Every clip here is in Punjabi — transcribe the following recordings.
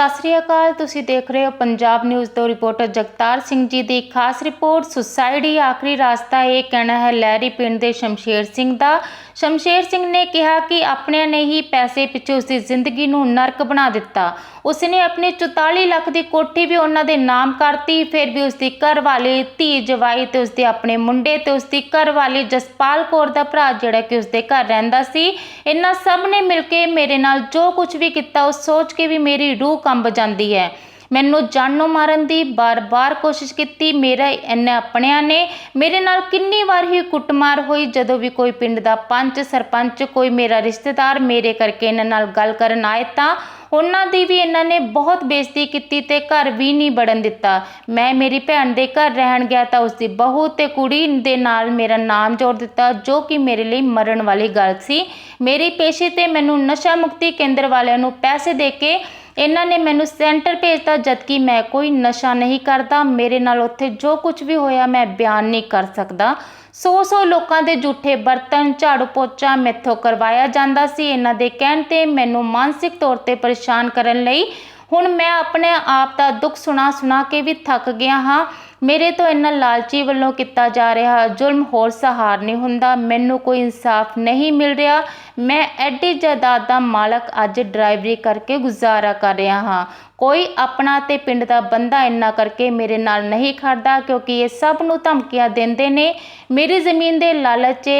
ਸਤਿ ਸ੍ਰੀ ਅਕਾਲ, ਤੁਸੀਂ ਦੇਖ ਰਹੇ ਹੋ ਪੰਜਾਬ ਨਿਊਜ਼ ਤੋਂ ਰਿਪੋਰਟਰ ਜਗਤਾਰ ਸਿੰਘ ਜੀ ਦੀ ਖਾਸ ਰਿਪੋਰਟ। ਸੁਸਾਇਟੀ ਆਖਰੀ ਰਾਸਤਾ ਇਹ ਕਹਿਣਾ ਹੈ, ਲਹਿਰੀ ਪਿੰਡ ਦੇ ਸ਼ਮਸ਼ੇਰ ਸਿੰਘ ਦਾ। ਸ਼ਮਸ਼ੇਰ ਸਿੰਘ ਨੇ ਕਿਹਾ ਕਿ ਆਪਣਿਆਂ ਨੇ ਹੀ ਪੈਸੇ ਪਿੱਛੇ ਉਸ ਦੀ ਜ਼ਿੰਦਗੀ ਨੂੰ ਨਰਕ ਬਣਾ ਦਿੱਤਾ। ਉਸ ਨੇ ਆਪਣੀ 44 ਲੱਖ ਦੀ ਕੋਠੀ ਵੀ ਉਹਨਾਂ ਦੇ ਨਾਮ ਕਰਤੀ, ਫਿਰ ਵੀ ਉਸ ਦੀ ਘਰਵਾਲੀ ਧੀ ਜਵਾਈ ਤੇ ਉਸ ਦੇ ਆਪਣੇ ਮੁੰਡੇ ਤੇ ਉਸ ਦੀ ਘਰਵਾਲੀ ਜਸਪਾਲ ਕੌਰ ਦਾ ਭਰਾ ਜਿਹੜਾ ਕਿ ਉਸ ਦੇ ਘਰ ਰਹਿੰਦਾ ਸੀ। ਇਹਨਾਂ ਸਭ ਨੇ ਮਿਲ ਕੇ ਮੇਰੇ ਨਾਲ ਜੋ ਕੁਝ ਵੀ ਕੀਤਾ, ਉਹ ਸੋਚ ਕੇ ਵੀ ਮੇਰੀ ਰੂਹ ਕੰਬ ਜਾਂਦੀ ਹੈ। ਮੈਨੂੰ ਜਾਨੋਂ ਮਾਰਨ ਦੀ ਬਾਰ-ਬਾਰ ਕੋਸ਼ਿਸ਼ ਕੀਤੀ। ਮੇਰਾ ਇਹਨਾਂ ਆਪਣਿਆਂ ਨੇ। ਮੇਰੇ ਨਾਲ ਕਿੰਨੀ ਵਾਰ ਹੀ ਕੁੱਟਮਾਰ ਹੋਈ। ਜਦੋਂ ਵੀ ਕੋਈ ਪਿੰਡ ਦਾ ਪੰਚ, ਸਰਪੰਚ, ਕੋਈ ਮੇਰਾ ਰਿਸ਼ਤੇਦਾਰ ਮੇਰੇ ਕਰਕੇ ਇਹਨਾਂ ਨਾਲ ਗੱਲ ਕਰਨ ਆਏ ਤਾਂ ਉਹਨਾਂ ਦੀ ਵੀ ਇਹਨਾਂ ਨੇ ਬਹੁਤ ਬੇਇੱਜ਼ਤੀ ਕੀਤੀ ਤੇ ਘਰ ਵੀ ਨਹੀਂ ਵੜਨ ਦਿੱਤਾ। ਮੈਂ ਮੇਰੀ ਭੈਣ ਦੇ ਘਰ ਰਹਿਣ ਗਿਆ ਤਾਂ ਉਸ ਦੀ ਬਹੂ ਤੇ ਕੁੜੀ ਦੇ ਨਾਲ ਮੇਰਾ ਨਾਮ ਜੋੜ ਦਿੱਤਾ, ਜੋ ਕਿ ਮੇਰੇ ਲਈ ਮਰਨ ਵਾਲੀ ਗੱਲ ਸੀ। ਮੇਰੀ ਪੇਸ਼ੀ ਤੇ ਮੈਨੂੰ ਨਸ਼ਾ ਮੁਕਤੀ ਕੇਂਦਰ ਵਾਲਿਆਂ ਨੂੰ ਪੈਸੇ ਦੇ ਕੇ ਇਹਨਾਂ ਨੇ ਮੈਨੂੰ ਸੈਂਟਰ ਭੇਜਤਾ ਜਦਕਿ ਮੈਂ ਕੋਈ ਨਸ਼ਾ ਨਹੀਂ ਕਰਦਾ। ਮੇਰੇ ਨਾਲ ਉੱਥੇ ਜੋ ਕੁਝ ਵੀ ਹੋਇਆ ਮੈਂ ਬਿਆਨ ਨਹੀਂ ਕਰ ਸਕਦਾ। ਸੌ ਸੌ ਲੋਕਾਂ ਦੇ ਝੂਠੇ ਬਰਤਨ, ਝਾੜੂ ਪੋਚਾ ਮੈਥੋਂ ਕਰਵਾਇਆ ਜਾਂਦਾ ਸੀ। ਇਹਨਾਂ ਦੇ ਕਹਿਣ ਤੇ ਮੈਨੂੰ ਮਾਨਸਿਕ ਤੌਰ ਤੇ ਪਰੇਸ਼ਾਨ ਕਰਨ ਲਈ ਹੁਣ ਮੈਂ ਆਪਣੇ ਆਪ ਦਾ ਦੁੱਖ ਸੁਣਾ ਸੁਣਾ ਕੇ ਵੀ ਥੱਕ ਗਿਆ ਹਾਂ। ਮੇਰੇ ਤੋਂ ਇਹਨਾਂ ਲਾਲਚੀ ਵੱਲੋਂ ਕੀਤਾ ਜਾ ਰਿਹਾ ਜ਼ੁਲਮ ਹੋਰ ਸਹਾਰ ਨਹੀਂ ਹੁੰਦਾ, ਮੈਨੂੰ ਕੋਈ ਇਨਸਾਫ ਨਹੀਂ ਮਿਲ ਰਿਹਾ। ਮੈਂ ਐਡੀ ਜਾਇਦਾਦ ਦਾ ਮਾਲਕ ਅੱਜ ਡਰਾਈਵਰੀ ਕਰਕੇ ਗੁਜ਼ਾਰਾ ਕਰ ਰਿਹਾ ਹਾਂ। ਕੋਈ ਆਪਣਾ ਤੇ ਪਿੰਡ ਦਾ ਬੰਦਾ ਇੰਨਾ ਕਰਕੇ ਮੇਰੇ ਨਾਲ ਨਹੀਂ ਖੜਦਾ, ਕਿਉਂਕਿ ਇਹ ਸਭ ਨੂੰ ਧਮਕੀਆਂ ਦਿੰਦੇ ਨੇ। ਮੇਰੀ ਜ਼ਮੀਨ ਦੇ ਲਾਲਚ 'ਚ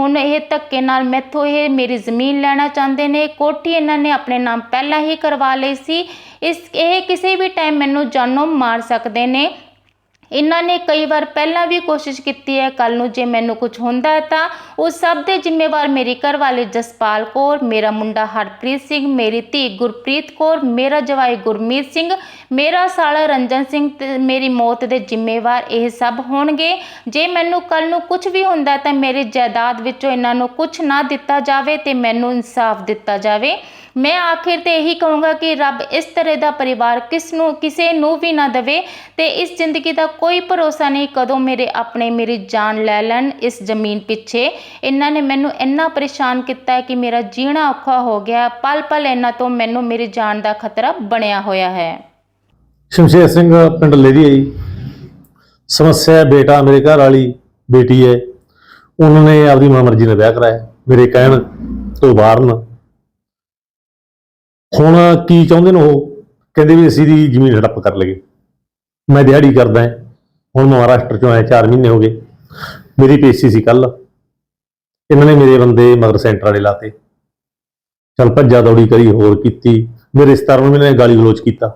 ਹੁਣ ਇਹ ਧੱਕੇ ਨਾਲ ਮੈਥੋਂ ਇਹ ਮੇਰੀ ਜ਼ਮੀਨ ਲੈਣਾ ਚਾਹੁੰਦੇ ਨੇ। ਕੋਠੀ ਇਹਨਾਂ ਨੇ ਆਪਣੇ ਨਾਮ ਪਹਿਲਾਂ ਹੀ ਕਰਵਾ ਲਈ ਸੀ। ਇਸ, ਇਹ ਕਿਸੇ ਵੀ ਟਾਈਮ ਮੈਨੂੰ ਜਾਨੋਂ ਮਾਰ ਸਕਦੇ ਨੇ। ਇਹਨਾਂ ਨੇ ਕਈ ਵਾਰ ਪਹਿਲਾਂ ਵੀ ਕੋਸ਼ਿਸ਼ ਕੀਤੀ ਹੈ ਕੱਲ ਨੂੰ ਜੇ ਮੈਨੂੰ ਕੁਝ ਹੁੰਦਾ ਹੈ ਤਾਂ ਉਹ ਸਭ ਦੇ ਜ਼ਿੰਮੇਵਾਰ ਮੇਰੀ ਘਰਵਾਲੀ ਜਸਪਾਲ ਕੌਰ, ਮੇਰਾ ਮੁੰਡਾ ਹਰਪ੍ਰੀਤ ਸਿੰਘ, ਮੇਰੀ ਧੀ ਗੁਰਪ੍ਰੀਤ ਕੌਰ, ਮੇਰਾ ਜਵਾਈ ਗੁਰਮੀਤ ਸਿੰਘ, ਮੇਰਾ ਸਾਲਾ ਰੰਜਨ ਸਿੰਘ ਤੇ ਮੇਰੀ ਮੌਤ ਦੇ ਜ਼ਿੰਮੇਵਾਰ ਇਹ ਸਭ ਹੋਣਗੇ। ਜੇ ਮੈਨੂੰ ਕੱਲ ਨੂੰ ਕੁਝ ਵੀ ਹੁੰਦਾ ਤਾਂ ਮੇਰੀ ਜਾਇਦਾਦ ਵਿੱਚੋਂ ਇਹਨਾਂ ਨੂੰ ਕੁਝ ਨਾ ਦਿੱਤਾ ਜਾਵੇ ਤੇ ਮੈਨੂੰ ਇਨਸਾਫ ਦਿੱਤਾ ਜਾਵੇ। ਮੈਂ ਆਖਿਰ ਤੇ ਇਹੀ ਕਹੂੰਗਾ ਕਿ ਰੱਬ ਇਸ ਤਰ੍ਹਾਂ ਦਾ ਪਰਿਵਾਰ ਕਿਸ ਨੂੰ, ਕਿਸੇ ਨੂੰ ਵੀ ਨਾ ਦੇਵੇ ਤੇ ਇਸ ਜ਼ਿੰਦਗੀ ਦਾ ਕੋਈ ਭਰੋਸਾ ਨਹੀਂ ਕਦੋਂ ਮੇਰੇ ਆਪਣੇ ਮੇਰੀ ਜਾਨ ਲੈ ਲੈਣ ਇਸ ਜ਼ਮੀਨ ਪਿੱਛੇ। ਇਹਨਾਂ ਨੇ ਮੈਨੂੰ ਇੰਨਾ ਪਰੇਸ਼ਾਨ ਕੀਤਾ ਕਿ ਮੇਰਾ ਜੀਣਾ ਔਖਾ ਹੋ ਗਿਆ। ਪਲ ਪਲ ਇਹਨਾਂ ਤੋਂ ਮੈਨੂੰ ਮੇਰੀ ਜਾਨ ਦਾ ਖਤਰਾ ਬਣਿਆ ਹੋਇਆ ਹੈ। ਸ਼ਮਸ਼ੇਰ ਸਿੰਘ ਪਿੰਡ ਲੇਰੀ ਹੈ ਸਮੱਸਿਆ ਬੇਟਾ ਮੇਰੇ ਘਰ ਵਾਲੀ ਬੇਟੀ ਹੈ। ਉਹਨਾਂ ਨੇ ਆਪਦੀ ਮਰਜ਼ੀ ਨਾਲ ਵਿਆਹ ਕਰਾਇਆ। ਮੇਰੇ ਕਹਿਣ ਤੋਂ ਬਾਹਰ ਨਾ। ਹੁਣ ਕੀ ਚਾਹੁੰਦੇ ਨੇ ਉਹ? ਕਹਿੰਦੇ ਵੀ ਅਸੀਂ ਦੀ ਜ਼ਮੀਨ ਹੜੱਪ ਕਰ ਲਈਏ। ਮੈਂ ਦਿਹਾੜੀ ਕਰਦਾ ਹਾਂ। ਹੁਣ ਮਹਾਰਾਸ਼ਟਰ ਚੋਂ ਆਇਆ 4 ਮਹੀਨੇ ਹੋ ਗਏ। ਮੇਰੀ ਪੇਸ਼ੀ ਸੀ ਕੱਲ ਇਹਨਾਂ ਨੇ ਮੇਰੇ ਬੰਦੇ ਮਗਰ ਸੈਂਟਰ ਵਾਲੇ ਲਾਤੇ। ਚਲ ਭੱਜਾ ਦੌੜੀ ਕਰੀ ਹੋਰ ਕੀਤੀ। ਮੇਰੇ ਰਿਸ਼ਤੇਦਾਰਾਂ ਨੂੰ ਵੀ ਇਹਨਾਂ ਨੇ ਗਾਲੀ ਗਲੋਚ ਕੀਤਾ।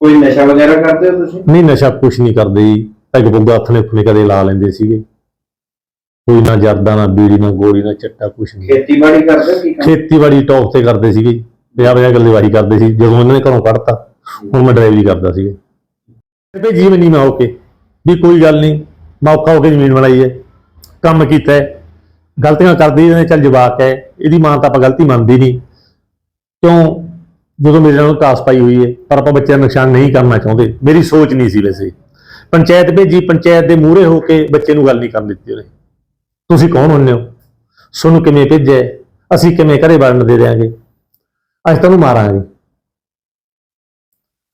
ਕੋਈ ਨਸ਼ਾ ਵਗੈਰਾ ਕਰਦੇ ਹੋ ਤੁਸੀਂ? ਨਹੀਂ ਨਸ਼ਾ ਕੁਛ ਨਹੀਂ ਕਰਦੇ ਜੀ। ਪੈਗ ਪੁੱਗਾ ਹੱਥ ਨੇ ਉੱਠਣੇ ਕਦੇ ਲਾ ਲੈਂਦੇ ਸੀਗੇ। ਕੋਈ ਨਾ ਜਰਦਾ ਨਾ ਬੀੜੀ ਨਾ ਗੋਲੀ ਨਾ ਚੱਟਾ ਕੁਛ ਨਹੀਂ। ਖੇਤੀਬਾੜੀ ਕਰਦੇ ਕੰਮ? ਖੇਤੀਬਾੜੀ ਟੌਪ ਤੇ ਕਰਦੇ ਸੀਗੇ। ਪੰਜਾਹ ਪੰਜਾਹ ਗੱਲੇਬਾਰੀ ਕਰਦੇ ਸੀ। ਜਦੋਂ ਇਹਨਾਂ ਨੇ ਘਰੋਂ ਕੱਢਤਾ ਹੁਣ ਮੈਂ ਡਰਾਈਵਰੀ ਕਰਦਾ ਸੀਗਾ। ਭੇਜੀ ਮੈਂ ਨਹੀਂ, ਮੈਂ ਓਕੇ ਵੀ ਕੋਈ ਗੱਲ ਨਹੀਂ, ਮੈਂ ਔਖਾ ਹੋ ਕੇ ਜ਼ਮੀਨ ਬਣਾਈ ਹੈ, ਕੰਮ ਕੀਤਾ ਹੈ। ਗਲਤੀਆਂ ਕਰਦੀ ਇਹਨੇ ਚੱਲ ਜਵਾਕ ਹੈ, ਇਹਦੀ ਮਾਂ ਤਾਂ ਆਪਾਂ ਗਲਤੀ ਮੰਨਦੀ ਨਹੀਂ। ਕਿਉਂ? ਜਦੋਂ ਮੇਰੇ ਨਾਲ ਕਾਸ ਪਾਈ ਹੋਈ ਹੈ, ਪਰ ਆਪਾਂ ਬੱਚਿਆਂ ਨੂੰ ਨੁਕਸਾਨ ਨਹੀਂ ਕਰਨਾ ਚਾਹੁੰਦੇ। ਮੇਰੀ ਸੋਚ ਨਹੀਂ ਸੀ ਵੈਸੇ। ਪੰਚਾਇਤ ਭੇਜੀ, ਪੰਚਾਇਤ ਦੇ ਮੂਹਰੇ ਹੋ ਕੇ ਬੱਚੇ ਨੂੰ ਗੱਲ ਨਹੀਂ ਕਰਨ ਦਿੱਤੀ ਉਹਨੇ। ਤੁਸੀਂ ਕੌਣ ਹੁੰਦੇ ਹੋ? ਤੁਹਾਨੂੰ ਕਿਵੇਂ ਭੇਜਿਆ ਅਸੀਂ ਕਿਵੇਂ ਘਰੇ ਵੜਨ ਦੇ ਦਿਆਂਗੇ? ਅਸੀਂ ਤੁਹਾਨੂੰ ਮਾਰਾਂਗੇ।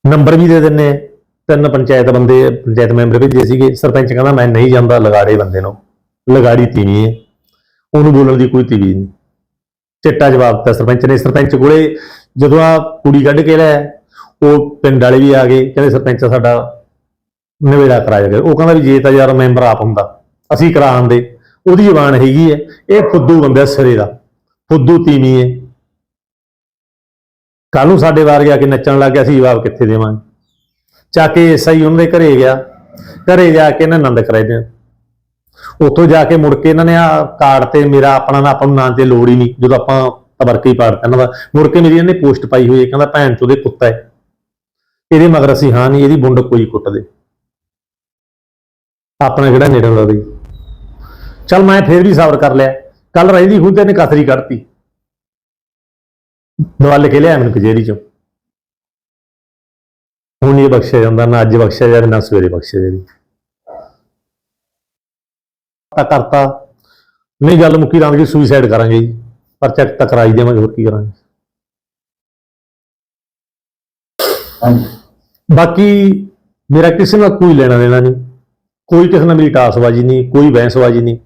ਨੰਬਰ ਵੀ ਦੇ ਦਿੰਨੇ ਆ। ਤਿੰਨ ਪੰਚਾਇਤ ਬੰਦੇ, ਪੰਚਾਇਤ ਮੈਂਬਰ ਭੇਜੇ ਸੀਗੇ, ਸਰਪੰਚ ਕਹਿੰਦਾ, ਮੈਂ ਨਹੀਂ ਜਾਂਦਾ ਲਗਾੜੇ ਬੰਦੇ ਨੂੰ। ਲਗਾੜੀ ਤੀਵੀਂ ਹੈ ਉਹਨੂੰ ਬੋਲਣ ਦੀ ਕੋਈ ਤੀਵੀਂ ਨਹੀਂ। ਚਿੱਟਾ ਜਵਾਬ ਦਿੱਤਾ ਸਰਪੰਚ ਨੇ। ਸਰਪੰਚ ਕੋਲੇ ਜਦੋਂ ਆ ਕੁੜੀ ਕੱਢ ਕੇ ਲੈ ਉਹ ਪਿੰਡ ਵਾਲੇ ਵੀ ਆ ਗਏ। ਕਹਿੰਦੇ, ਸਰਪੰਚ ਸਾਡਾ ਨਵੇੜਾ ਕਰਾਇਆ ਗਿਆ। ਉਹ ਕਹਿੰਦਾ ਵੀ ਜੇ ਤਾਂ ਯਾਰ ਮੈਂਬਰ ਆਪ ਹੁੰਦਾ, ਅਸੀਂ ਕਰਾ ਆਂਦੇ ਉਹਦੀ ਜ਼ਬਾਨ ਹੈਗੀ ਹੈ ਇਹ ਫੁੱਦੂ ਬੰਦਾ ਸਿਰੇ ਦਾ। ਫੁੱਦੂ ਤੀਵੀਂ ਹੈ ਕੱਲ ਨੂੰ ਸਾਡੇ ਵਾਰ ਗਿਆ ਕੇ ਨੱਚਣ ਲੱਗ ਗਿਆ, ਅਸੀਂ ਜਵਾਬ ਕਿੱਥੇ ਦੇਵਾਂਗੇ? ਚੱਕ ਕੇ ਐਸਆਈ ਉਹਨਾਂ ਦੇ ਘਰੇ ਗਿਆ। ਘਰੇ ਜਾ ਕੇ ਇਹਨਾਂ ਆਨੰਦ ਕਰਾਏ ਦੇ ਉੱਥੋਂ ਜਾ ਕੇ ਮੁੜ ਕੇ ਇਹਨਾਂ ਨੇ ਆ ਕਾਰਡ ਤੇ ਮੇਰਾ ਆਪਣਾ ਨਾ ਆਪਾਂ ਨੂੰ ਨਾਂ ਤੇ ਲੋੜ ਹੀ ਨਹੀਂ। ਜਦੋਂ ਆਪਾਂ ਤਬਰਕੇ ਹੀ ਪਾੜਤਾ ਇਹਨਾਂ ਦਾ। ਮੁੜ ਕੇ ਮੇਰੀ ਇਹਨੇ ਪੋਸਟ ਪਾਈ ਹੋਈ ਹੈ, ਕਹਿੰਦਾ ਭੈਣ ਚੋਦੇ ਕੁੱਤਾ ਹੈ। ਇਹਦੇ ਮਗਰ ਅਸੀਂ ਹਾਂ ਨਹੀਂ, ਇਹਦੀ ਬੁੰਡ ਕੋਈ ਕੁੱਟਦੇ ਆਪਣਾ ਕਿਹੜਾ ਨੇੜੇ ਦਾ। ਬਈ ਚਲ ਮੈਂ ਫੇਰ ਵੀ ਸਬਰ ਕਰ ਲਿਆ। ਕੱਲ ਰਹਿੰਦੀ ਖੁਦ ਨੇ ਕਸਰੀ ਕੱਢਤੀ। ਦਵਾਲ ਕੇ ਲਿਆ ਮੈਨੂੰ ਕਚੇਰੀ ਚੋਂ। ਹੁਣ ਇਹ ਬਖਸ਼ਿਆ ਜਾਂਦਾ ਨਾ ਅੱਜ ਬਖਸ਼ਿਆ ਜਾਵੇ ਨਾ ਸਵੇਰੇ ਬਖਸ਼ਿਆ ਜਾਵੇ। ਤਾਂ ਕਰਤਾ। ਨਹੀਂ ਗੱਲ ਮੁੱਕੀ ਰਾਂਗੇ ਸੁਸਾਈਡ ਕਰਾਂਗੇ ਜੀ। ਪਰਚਾ ਤਾਂ ਕਰਾਈ ਦੇਵਾਂਗੇ ਹੋਰ ਕੀ ਕਰਾਂਗੇ। ਬਾਕੀ ਮੇਰਾ ਕਿਸੇ ਨਾਲ ਕੋਈ ਲੈਣਾ ਦੇਣਾ ਨਹੀਂ। ਕੋਈ ਕਿਸੇ ਨਾਲ ਮੇਰੀ ਟਾਸਬਾਜੀ ਨਹੀਂ ਕੋਈ ਬਹਿਸਬਾਜੀ ਨਹੀਂ।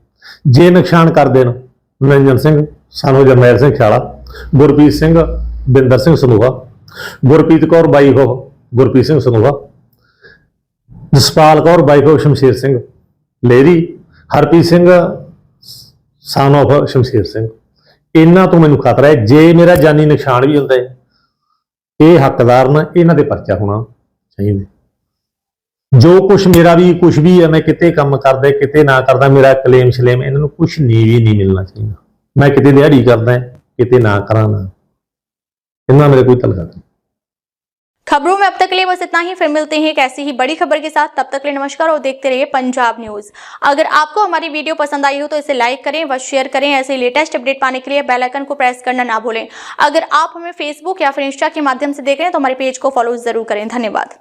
ਜੇ ਨੁਕਸਾਨ ਕਰ ਦੇਣ ਨਰਿੰਜਨ ਸਿੰਘ ਸਾਨੂੰ ਜਰਨੈਲ ਸਿੰਘ ਖਿਆਲਾ ਗੁਰਪ੍ਰੀਤ ਸਿੰਘ ਬਿੰਦਰ ਸਿੰਘ ਸਨੂਹਾ ਗੁਰਪ੍ਰੀਤ ਕੌਰ ਬਾਈ ਹੋ ਗੁਰਪ੍ਰੀਤ ਸਿੰਘ ਸਨੂਹਾ ਜਸਪਾਲ ਕੌਰ, ਵਾਈਫ ਹੋ ਸ਼ਮਸ਼ੇਰ ਸਿੰਘ ਲੇਰੀ, ਹਰਪ੍ਰੀਤ ਸਿੰਘ ਸਨ of ਸ਼ਮਸ਼ੇਰ ਸਿੰਘ। ਇਹਨਾਂ ਤੋਂ ਮੈਨੂੰ ਖਤਰਾ ਹੈ, ਜੇ ਮੇਰਾ ਜਾਨੀ ਨੁਕਸਾਨ ਵੀ ਹੁੰਦਾ ਹੈ, ਇਹ ਹੱਕਦਾਰ ਨੇ ਇਹਨਾਂ ਦੇ ਪਰਚਾ ਹੋਣਾ ਚਾਹੀਦਾ ਜੋ ਕੁਝ ਮੇਰਾ ਵੀ ਕੁਝ ਵੀ ਹੈ, ਮੈਂ ਕਿਤੇ ਕੰਮ ਕਰਦਾ, ਕਿਤੇ ਨਾ ਕਰਦਾ, ਮੇਰਾ ਕਲੇਮ ਸ਼ਲੇਮ, ਇਹਨਾਂ ਨੂੰ ਕੁਝ ਨਹੀਂ ਵੀ ਨਹੀਂ ਮਿਲਣਾ ਚਾਹੀਦਾ। ਮੈਂ ਕਿਤੇ ਦਿਹਾੜੀ ਕਰਦਾ, ਕਿਤੇ ਨਾ ਕਰਾਂ ਨਾ ਇਹਨਾਂ ਮੇਰੇ ਕੋਈ ਤਲਕਾ ਨਹੀਂ। खबरों में अब तक के लिए बस इतना ही। फिर मिलते हैं एक ऐसी ही बड़ी खबर के साथ। तब तक के लिए नमस्कार और देखते रहिए पंजाब न्यूज़। अगर आपको हमारी वीडियो पसंद आई हो तो इसे लाइक करें व शेयर करें ऐसे लेटेस्ट अपडेट पाने के लिए बेल आइकन को प्रेस करना ना भूलें। अगर आप हमें फेसबुक या फिर इंस्टा के माध्यम से देख रहे हैं तो हमारे पेज को फॉलो ज़रूर करें। धन्यवाद।